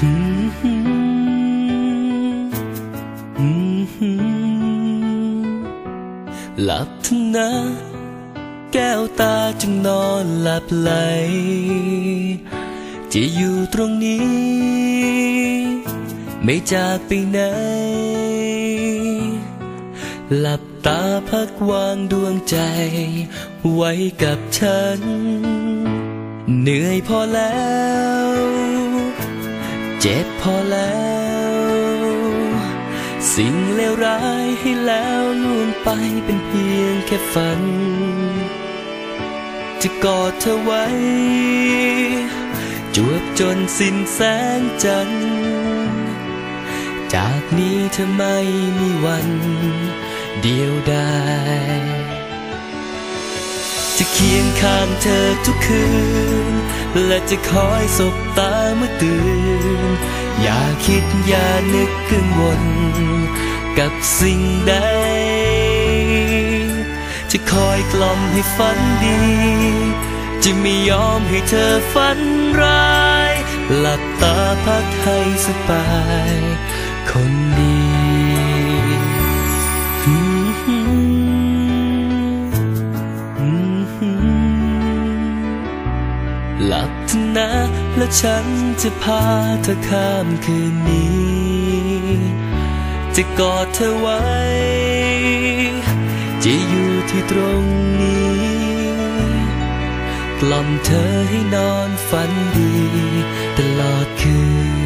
หลับเถอะนะ แก้วตาจึงนอนหลับไหล จะอยู่ตรงนี้ ไม่จากไปไหน หลับตาพักวางดวงใจ ไว้กับฉัน เหนื่อยพอแล้ว เจ็บพอแล้ว สิ่งเลวร้ายให้แล้วล่วงไปเป็นเพียงแค่ฝัน จะกอดเธอไว้ จวบจนสิ้นแสงจันทร์จากนี้เธอไม่มีวัน เดียวดาย จะเคียงข้างเธอทุกคืน และจะคอยสบตาเมื่อตื่น อย่าคิดอย่านึกกังวล กับสิ่งใด จะคอยกล่อมให้ฝันดี จะไม่ยอมให้เธอฝันร้าย หลับตาพักให้สบาย และฉันจะพาเธอข้ามคืนนี้ จะกอดเธอไว้ จะอยู่ที่ตรงนี้ กล่อมเธอให้นอนฝันดี ตลอดคืน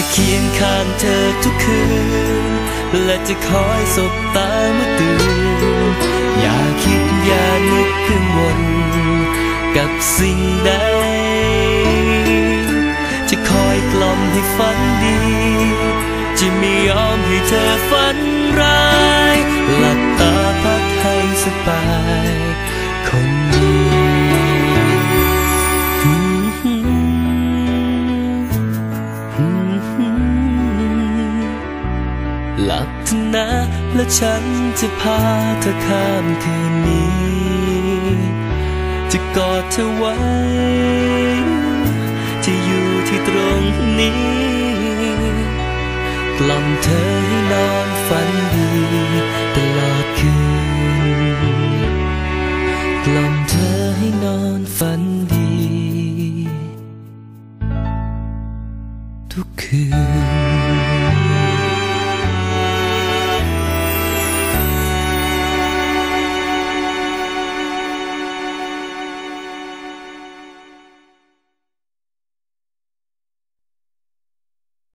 จะเคียงข้างเธอทุกคืน และจะคอยสบตาเมื่อตื่น อย่าคิดอย่านึกกังวนกับสิ่งใด จะคอยกล่อมให้ฝันดี จะไม่ยอมให้เธอฝันร้าย แล้วฉันจะพาเธอข้ามคืนนี้ จะกอดเธอไว้ จะอยู่ที่ตรงนี้ กล่อมเธอให้นอนฝันดีตลอดคืน กล่อมเธอให้นอนฝัน